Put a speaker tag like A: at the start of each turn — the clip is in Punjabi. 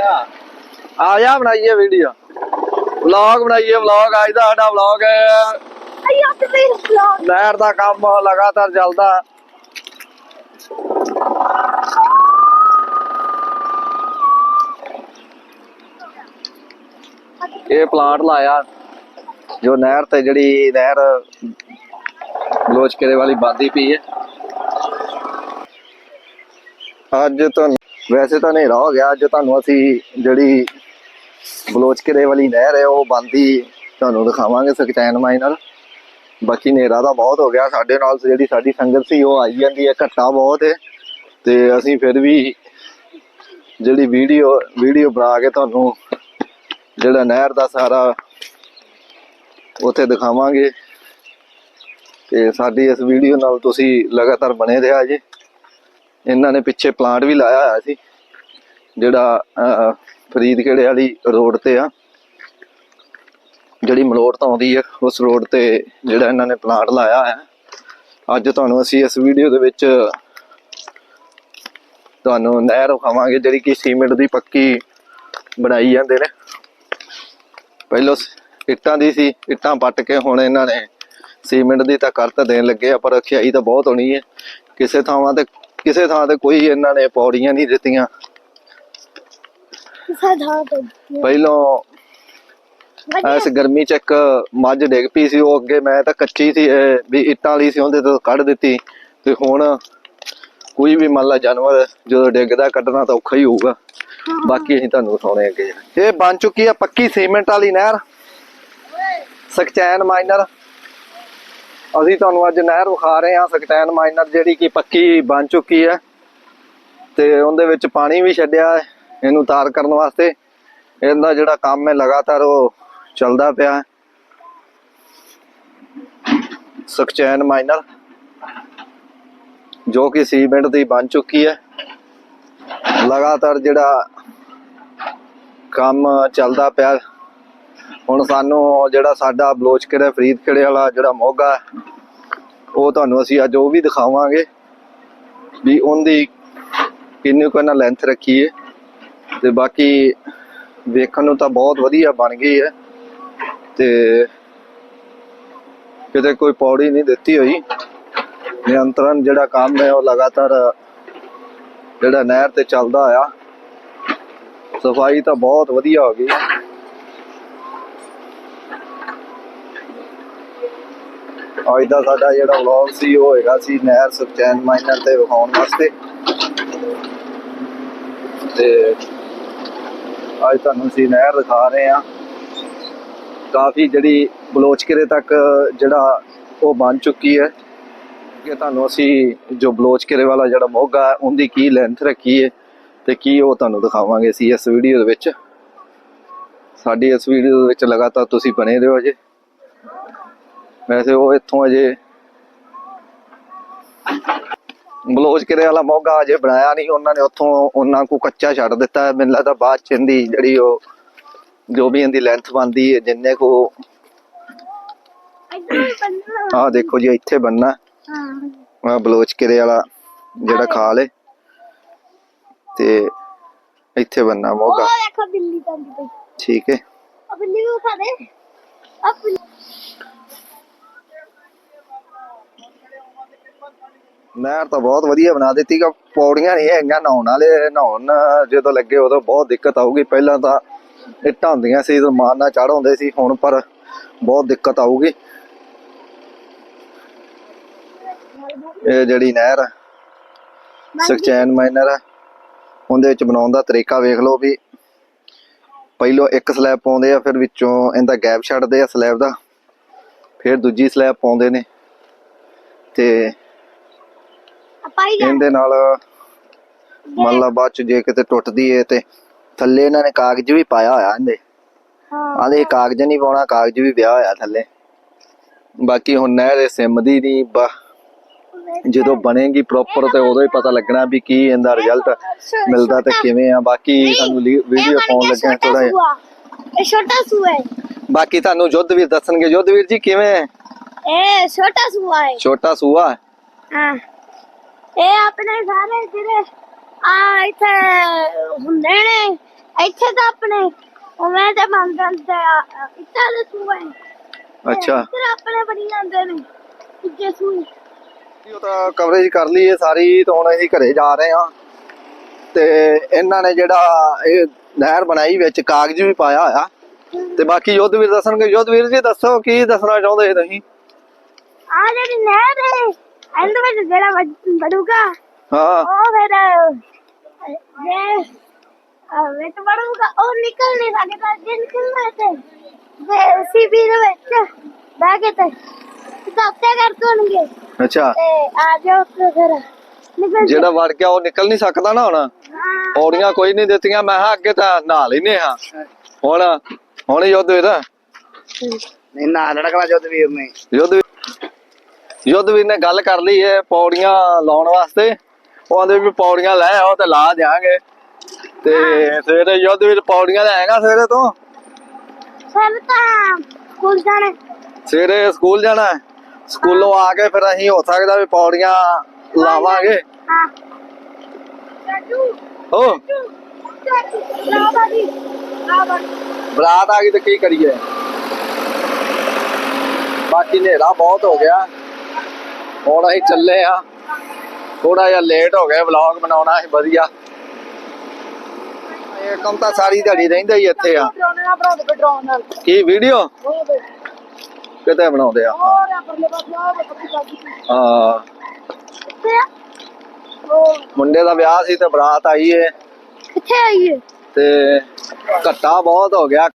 A: ਆ ਜਾ ਬਣਾਈਏ ਵੀਡੀਓ ਵਲੌਗ ਬਣਾਈਏ ਵਲੌਗ ਅੱਜ ਦਾ ਸਾਡਾ ਵਲੌਗ
B: ਤੇ ਫਲੋਰ
A: ਨਹਿਰ ਦਾ ਕੰਮ ਲਗਾਤਾਰ ਚੱਲਦਾ। ਇਹ ਪਲਾਂਟ ਲਾਇਆ ਜੋ ਨਹਿਰ ਤੇ ਜਿਹੜੀ ਨਹਿਰ ਬਲੋਚਕਰੇ ਵਾਲੀ ਬਾਦੀ ਪਈ ਹੈ। ਅੱਜ ਤਾਂ ਵੈਸੇ ਤਾਂ ਹਨੇਰਾ ਹੋ ਗਿਆ, ਅੱਜ ਤੁਹਾਨੂੰ ਅਸੀਂ ਜਿਹੜੀ ਬਲੋਚਕਰੇ ਵਾਲੀ ਨਹਿਰ ਹੈ, ਉਹ ਬੰਦੀ ਤੁਹਾਨੂੰ ਦਿਖਾਵਾਂਗੇ ਸਕਚੈਨ ਮਾਈ ਨਾਲ। ਬਾਕੀ ਹਨੇਰਾ ਤਾਂ ਬਹੁਤ ਹੋ ਗਿਆ, ਸਾਡੇ ਨਾਲ ਜਿਹੜੀ ਸਾਡੀ ਸੰਗਤ ਸੀ, ਉਹ ਆਈ ਜਾਂਦੀ ਹੈ, ਘੱਟਾ ਬਹੁਤ ਹੈ। ਤੇ ਅਸੀਂ ਫਿਰ ਵੀ ਜਿਹੜੀ ਵੀਡੀਓ ਵੀਡੀਓ ਬਣਾ ਕੇ ਤੁਹਾਨੂੰ ਜਿਹੜਾ ਨਹਿਰ ਦਾ ਸਾਰਾ ਉੱਥੇ ਦਿਖਾਵਾਂਗੇ। ਤੇ ਸਾਡੀ ਇਸ ਵੀਡੀਓ ਨਾਲ ਤੁਸੀਂ ਲਗਾਤਾਰ ਬਣੇ ਰਿਹਾ ਜੀ। ਇਹਨਾਂ ਨੇ ਪਿੱਛੇ ਪਲਾਂਟ ਵੀ ਲਾਇਆ ਹੋਇਆ ਸੀ ਜਿਹੜਾ ਅਹ, ਵਾਲੀ ਰੋਡ ਤੇ ਆ। ਜਿਹੜੀ ਮਲੋਟ ਤੋਂ ਆਉਂਦੀ ਹੈ ਉਸ ਰੋਡ ਤੇ ਜਿਹੜਾ ਇਹਨਾਂ ਨੇ ਪਲਾਂਟ ਲਾਇਆ ਹੈ ਅੱਜ ਤੁਹਾਨੂੰ ਅਸੀਂ ਇਸ ਵੀਡੀਓ ਦੇ ਵਿੱਚ ਤੁਹਾਨੂੰ ਨਹਿਰ ਵਿਖਾਵਾਂਗੇ ਜਿਹੜੀ ਕਿ ਸੀਮੈਂਟ ਦੀ ਪੱਕੀ ਬਣਾਈ ਜਾਂਦੇ ਨੇ। ਪਹਿਲਾਂ ਇੱਟਾਂ ਦੀ ਸੀ ਇੱਟਾਂ ਪੱਟ ਕੇ ਹੁਣ ਇਹਨਾਂ ਨੇ ਸੀਮੈਂਟ ਦੀ ਤਾਂ ਕਰ ਤਾਂ ਦੇਣ ਲੱਗੇ ਆ ਪਰ ਅਖਿਆਈ ਤਾਂ ਬਹੁਤ ਹੋਣੀ ਹੈ ਕਿਸੇ ਥਾਵਾਂ ਤੇ ਕਿਸੇ ਥਾਂ ਤੇ ਕੋਈ ਇਹਨਾਂ ਨੇ ਪੌੜੀਆਂ ਨਹੀਂ ਦਿੱਤੀਆਂ। ਪਹਿਲਾਂ ਇਸ ਗਰਮੀ ਚ ਇੱਕ ਮੱਝ ਡਿੱਗ ਪਈ ਸੀ ਉਹ ਅੱਗੇ ਮੈਂ ਤਾਂ ਕੱਚੀ ਸੀ ਵੀ ਇੱਟਾਂ ਵਾਲੀ ਸੀ ਉਹਦੇ ਤੋਂ ਕੱਢ ਦਿੱਤੀ। ਤੇ ਹੁਣ ਕੋਈ ਵੀ ਮੰਨ ਲਾ ਜਾਨਵਰ ਜਦੋਂ ਡਿੱਗਦਾ ਕੱਢਣਾ ਤਾਂ ਔਖਾ ਹੀ ਹੋਊਗਾ। ਬਾਕੀ ਅਸੀਂ ਤੁਹਾਨੂੰ ਦਿਖਾਉਣੇ ਅੱਗੇ। ਇਹ ਬਣ ਚੁੱਕੀ ਆ ਪੱਕੀ ਸੀਮੈਂਟ ਵਾਲੀ ਨਹਿਰ। ਸਕਚੈਨ ਮਾਈਨਰ। ਅਸੀਂ ਤੁਹਾਨੂੰ ਅੱਜ ਨਹਿਰ ਵਿਖਾ ਰਹੇ ਹਾਂ ਸਕਚੈਨ ਮਾਈਨਰ ਜਿਹੜੀ ਕਿ ਪੱਕੀ ਬਣ ਚੁੱਕੀ ਹੈ। ਤੇ ਉਹਦੇ ਵਿੱਚ ਪਾਣੀ ਵੀ ਛੱਡਿਆ ਹੈ, ਇਹਨੂੰ ਤਾਰ ਕਰਨ ਵਾਸਤੇ। ਇਹਦਾ ਜਿਹੜਾ ਕੰਮ ਹੈ, ਲਗਾਤਾਰ ਉਹ ਚੱਲਦਾ ਪਿਆ ਹੈ। ਸਕਚੈਨ ਮਾਈਨਰ, ਜੋ ਕਿ ਸੀਮੈਂਟ ਦੀ ਬਣ ਚੁੱਕੀ ਹੈ। ਲਗਾਤਾਰ ਜਿਹੜਾ ਕੰਮ ਚੱਲਦਾ ਪਿਆ ਹੁਣ ਸਾਨੂੰ ਜਿਹੜਾ ਸਾਡਾ ਬਲੋਚ ਬਲੋਚਕਰੇ ਫਰੀਦਕੋਟ ਵਾਲਾ ਜਿਹੜਾ ਮੋਗਾ ਉਹ ਤੁਹਾਨੂੰ ਅਸੀਂ ਅੱਜ ਉਹ ਵੀ ਦਿਖਾਵਾਂਗੇ ਵੀ ਉਹਦੀ ਕਿੰਨੀ ਕੁ ਇਹਨਾਂ ਲੈਂਥ ਰੱਖੀ ਹੈ ਤੇ ਬਾਕੀ ਵੇਖਣ ਨੂੰ ਤਾਂ ਬਹੁਤ ਵਧੀਆ ਬਣ ਗਈ ਹੈ ਤੇ ਕਿਤੇ ਕੋਈ ਪੌੜੀ ਨਹੀਂ ਦਿੱਤੀ ਹੋਈ। ਨਿਯੰਤਰਣ ਜਿਹੜਾ ਕੰਮ ਹੈ, ਉਹ ਲਗਾਤਾਰ ਜਿਹੜਾ ਨਹਿਰ ਤੇ ਚੱਲਦਾ ਆ ਸਫ਼ਾਈ ਤਾਂ ਬਹੁਤ ਵਧੀਆ ਹੋ ਗਈ। ਅੱਜ ਦਾ ਸਾਡਾ ਜਿਹੜਾ ਵਲੌਗ ਸੀ, ਉਹ ਹੈਗਾ ਸੀ ਨਹਿਰ ਸੁਖਚੈਨ ਮਾਈਨਰ ਤੇ ਵਿਖਾਉਣ ਵਾਸਤੇ। ਤੇ ਅੱਜ ਤੁਹਾਨੂੰ ਅਸੀਂ ਨਹਿਰ ਦਿਖਾ ਰਹੇ ਹਾਂ। ਕਾਫੀ ਜਿਹੜੀ ਬਲੋਚਕਰੇ ਤੱਕ ਜਿਹੜਾ ਉਹ ਬਣ ਚੁੱਕੀ ਹੈ। ਕਿ ਤੁਹਾਨੂੰ ਅਸੀਂ ਜੋ ਬਲੋਚਕਰੇ ਵਾਲਾ ਜਿਹੜਾ ਮੋਗਾ ਹੈ, ਉਹਦੀ ਕੀ ਲੈਂਥ ਰੱਖੀ ਹੈ ਤੇ ਕੀ ਉਹ ਤੁਹਾਨੂੰ ਦਿਖਾਵਾਂਗੇ ਅਸੀਂ ਇਸ ਵੀਡੀਓ ਦੇ ਵਿੱਚ। ਸਾਡੀ ਇਸ ਵੀਡੀਓ ਦੇ ਵਿੱਚ ਲਗਾਤਾਰ ਤੁਸੀਂ ਬਣੇ ਰਹੋ ਅਜੇ। ਵੈਸੇ ਉਹ ਇੱਥੋਂ ਅਜੇ ਬਲੋਚਕਰੇ ਵਾਲਾ ਮੋਗਾ ਅਜੇ ਬਣਾਇਆ ਨਹੀਂ। ਉਹਨਾਂ ਨੇ ਉੱਥੋਂ ਉਹਨਾਂ ਕੋ ਕੱਚਾ ਛੱਡ ਦਿੱਤਾ। ਹੈ ਮੈਨੂੰ ਲੱਗਦਾ ਬਾਅਦ ਚ ਇਹਦੀ ਜਿਹੜੀ ਉਹ ਜੋ ਵੀ ਇਹਦੀ ਲੈਂਥ ਬਣਦੀ ਹੈ ਜਿੰਨੇ ਕੋ ਆਹ ਦੇਖੋ ਜੀ ਇੱਥੇ ਬੰਨਾ
B: ਹਾਂ।
A: ਆ ਬਲੋਚਕਰੇ ਵਾਲਾ ਜਿਹੜਾ ਖਾਲ ਹੈ। ਤੇ ਇੱਥੇ ਬੰਨਾ
B: ਉਹ
A: ਮੋਗਾ
B: ਦੇਖੋ ਬਿੱਲੀ ਜਾਂਦੀ ਪਈ।
A: ਠੀਕ ਹੈ।
B: ਆ ਬਿੱਲੀ ਨੂੰ ਉਠਾ ਦੇ। ਆ
A: ਨਹਿਰ ਤਾਂ ਬਹੁਤ ਵਧੀਆ ਬਣਾ ਦਿੱਤੀ ਕਿ ਪੌੜੀਆਂ ਨਹੀਂ ਹੈਗੀਆਂ ਨਹਾਉਣ ਵਾਲੇ ਨਹਾਉਣ ਜਦੋਂ ਲੱਗੇ ਉਦੋਂ ਬਹੁਤ ਦਿੱਕਤ ਆਊਗੀ। ਪਹਿਲਾਂ ਤਾਂ ਇੱਟਾਂ ਹੁੰਦੀਆਂ ਸੀ ਰਮਾਨ ਨਾਲ ਚੜ੍ਹ ਹੁੰਦੇ ਸੀ ਹੁਣ ਪਰ ਬਹੁਤ ਦਿੱਕਤ ਆਊਗੀ। ਇਹ ਜਿਹੜੀ ਨਹਿਰ ਹੈ ਸਕਚੈਨ ਮਾਈਨਰ ਹੈ ਉਹਦੇ ਵਿੱਚ ਬਣਾਉਣ ਦਾ ਤਰੀਕਾ ਵੇਖ ਲਓ ਵੀ ਪਹਿਲੋਂ ਇੱਕ ਸਲੈਬ ਪਾਉਂਦੇ ਆ ਫਿਰ ਵਿੱਚੋਂ ਇਹਦਾ ਗੈਪ ਛੱਡਦੇ ਆ ਸਲੈਬ ਦਾ ਫਿਰ ਦੂਜੀ ਸਲੈਬ ਪਾਉਂਦੇ ਨੇ। ਤੇ ਇਹਦੇ ਨਾਲ ਮੰਨ ਲਾ ਬਾਅਦ ਚ ਜੇ ਕਿਤੇ ਟੁੱਟਦੀ ਏ ਤੇ ਥੱਲੇ ਇਹਨਾਂ ਨੇ ਕਾਗਜ਼ ਵੀ ਪਾਇਆ ਹੋਇਆ ਇਹਦੇ।
B: ਹਾਂ।
A: ਆਂਦੇ ਕਾਗਜ਼ ਨਹੀਂ ਪਾਉਣਾ ਕਾਗਜ਼ ਵੀ ਪਿਆ ਹੋਇਆ ਥੱਲੇ। ਬਾਕੀ ਹੁਣ ਨਹਿਰ ਸਿਮਦੀ ਨਹੀਂ ਬਾ ਜਦੋਂ ਬਣੇਗੀ ਪ੍ਰੋਪਰ ਤੇ ਉਦੋਂ ਹੀ ਪਤਾ ਲੱਗਣਾ ਵੀ ਕੀ ਇਹਦਾ ਰਿਜ਼ਲਟ ਮਿਲਦਾ ਤੇ ਕਿਵੇਂ ਆ। ਬਾਕੀ ਸਾਨੂੰ ਵੀਡੀਓ ਪਾਉਣ ਲੱਗੇ ਥੋੜਾ
B: ਇਹ ਛੋਟਾ ਸੂਆ ਹੈ
A: ਬਾਕੀ ਤੁਹਾਨੂੰ ਜੁੱਧਵੀਰ ਦੱਸਣਗੇ। ਜੁੱਧਵੀਰ ਜੀ ਕਿਵੇਂ?
B: ਇਹ ਛੋਟਾ ਸੂਆ ਹੈ
A: ਛੋਟਾ ਸੂਆ ਹੈ?
B: ਇਹ ਆਪਣੇ ਸਾਰੇ ਜਿਹੜੇ ਆ ਇੱਥੇ ਹੁੰਦੇ ਨੇ ਇੱਥੇ ਤਾਂ ਆਪਣੇ ਉਵੇਂ ਤੇ ਜਾਂਦੇ ਆ ਇੱਥੇ ਦੇ ਸੂਏ।
A: ਅੱਛਾ।
B: ਇੱਧਰ ਆਪਣੇ ਬਣੀ ਜਾਂਦੇ ਨੇ ਇੱਥੇ ਸੂਏ।
A: ਉਹ ਤਾਂ ਕਵਰੇਜ ਕਰ ਲਈ ਹੈ ਸਾਰੀ ਤਾਂ ਹੁਣ ਅਸੀਂ ਘਰੇ ਜਾ ਰਹੇ ਹਾਂ। ਤੇ ਇਹਨਾਂ ਨੇ ਜਿਹੜਾ ਇਹ ਨਹਿਰ ਬਣਾਈ ਵਿੱਚ ਕਾਗਜ਼ ਵੀ ਪਾਇਆ ਹੋਇਆ। ਤੇ ਬਾਕੀ ਯੁੱਧਵੀਰ ਦੱਸਣਗੇ ਯੁੱਧਵੀਰ ਜੀ ਦੱਸੋ ਕੀ ਦੱਸਣਾ ਚਾਹੁੰਦੇ ਤੁਸੀਂ?
B: ਆ ਜਿਹੜੀ ਨਹਿਰ ਹੈ ਵਿੱਚ ਜਿਹੜਾ ਵੱਜ- ਵੜੂਗਾ
A: ਹਾਂ
B: ਉਹ ਫਿਰ ਜੇ ਵਿੱਚ ਵੜੂਗਾ ਉਹ ਨਿਕਲ ਨਹੀਂ ਸਕਦਾ ਜੇ ਨਿਕਲਣਾ ਤੇ ਤੇ ਸੀਬੀ ਦੇ ਵਿੱਚ ਬਹਿ ਕੇ ਤੇ ਸੱਤੇ ਕਰ ਦੇਣਗੇ
A: ਅੱਛਾ
B: ਤੇ ਆ ਜਾਓ ਤੇ ਫਿਰ ਨਿਕਲ
A: ਜਿਹੜਾ ਵੜ ਗਿਆ ਉਹ ਨਿਕਲ ਨਹੀਂ ਸਕਦਾ ਨਾ ਹੁਣ ਕੋਈ ਨਹੀਂ ਦਿੱਤੀਆਂ ਮੈਂ ਅੱਗੇ ਤਾਂ ਨਹਾ ਲੈਨੇ ਹਾਂ ਹੁਣ ਹੁਣ ਯੁੱਧਵੀਰ
C: ਨਹੀਂ ਨਾ ਲੜਕਣਾ ਜੋਧਵੀਰ ਨੇ
A: ਯੁੱਧਵੀਰ ਯੁੱਧਵੀਰ ਨੇ ਗੱਲ ਕਰ ਲਈ ਹੈ ਪੌੜੀਆਂ ਲਾਉਣ ਵਾਸਤੇ। ਉਹ ਆਂਦੇ ਵੀ ਪੌੜੀਆਂ ਲੈ ਆਓ ਤੇ ਲਾ ਦਿਆਂਗੇ। ਤੇ ਸਵੇਰੇ ਯੁੱਧਵੀਰ ਪੌੜੀਆਂ ਲੈ ਆਏਗਾ ਸਵੇਰੇ ਤੋਂ?
B: ਫਿਰ ਤਾਂ ਸਕੂਲ ਜਾਣਾ।
A: ਸਵੇਰੇ ਸਕੂਲ ਜਾਣਾ ਹੈ। ਸਕੂਲੋਂ ਆ ਕੇ ਫਿਰ ਅਸੀਂ ਹੋ ਸਕਦਾ ਵੀ ਪੌੜੀਆਂ ਲਾਵਾਂਗੇ।
B: ਹਾਂ। ਚਾਚੂ
A: ਹੋ।
B: ਚਾਚੂ ਨਾ ਬਾਜੀ ਨਾ ਬਾਜੀ
A: ਬਰਾਤ ਆ ਗਈ ਤੇ ਕੀ ਕਰੀਏ? ਬਾਕੀ ਹਨੇਰਾ ਬਹੁਤ ਹੋ ਗਿਆ। ਹੁਣ ਅਸੀਂ ਚੱਲੇ ਆ। ਥੋੜਾ ਜਿਹਾ ਲੇਟ ਹੋ ਗਏ ਵਲੌਗ ਬਣਾਉਣਾ ਸੀ ਵਧੀਆ। ਇਹ ਕੰਮ ਤਾਂ ਸਾਰੀ ਦਿਹਾੜੀ ਰਹਿੰਦਾ ਹੀ ਇੱਥੇ ਆ। ਕੀ ਵੀਡੀਓ ਕਿਤੇ ਬਣਾਉਂਦੇ ਆ? ਹਾਂ। ਮੁੰਡੇ ਦਾ ਵਿਆਹ ਸੀ ਤੇ ਬਰਾਤ ਆਈ ਏ।
B: ਕਿੱਥੇ ਆਈਏ
A: ਤੇ ਘੱਟਾ ਬਹੁਤ ਹੋ ਗਿਆ।